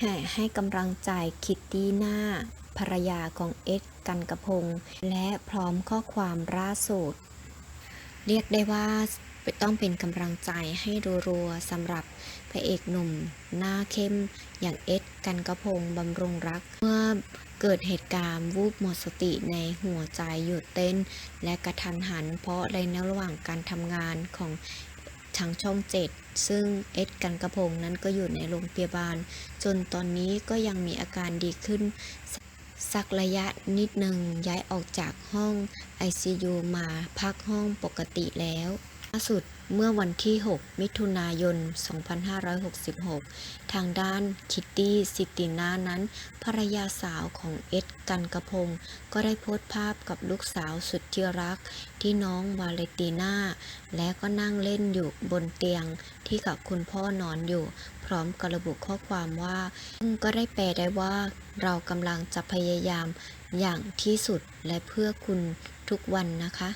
แห่ให้กำลังใจคิตตี้หน้า ภรรยาของเอ็ดกันกระพง และพร้อมข้อความล่าสุดเรียกได้ว่าต้องเป็นกำลังใจให้รัวๆสำหรับพระเอกหนุ่ม หน้าเข้ม อย่างเอ็ดกันกระพงบำรุงรัก เมื่อเกิดเหตุการณ์วูบหมดสติในหัวใจหยุดเต้น และกระทันหันเพราะในระหว่างการทำงานของ ทางช่องเจ็ดซึ่งเอ็ดกันกระพงนั้นก็อยู่ในโรงพยาบาล จนตอนนี้ก็ยังมีอาการดีขึ้น สักระยะนิดหนึ่งย้ายออกจากห้อง ICU มาพักห้องปกติแล้วาสุดเมื่อวันที่ 6 มิถุนายน 2566 ทางด้านคิตตี้ซิตินานั้น ภรรยาสาวของเอ็ดกันกระพง ก็ได้โพสต์ภาพกับลูกสาวสุดที่รัก ที่น้องวาเลติน่า และก็นั่งเล่นอยู่บนเตียงที่กับคุณพ่อนอนอยู่ พร้อมกระบุข้อความว่าซึ่งก็ได้แปลได้ว่า เรากำลังจะพยายามอย่างที่สุดและเพื่อคุณทุกวันนะคะ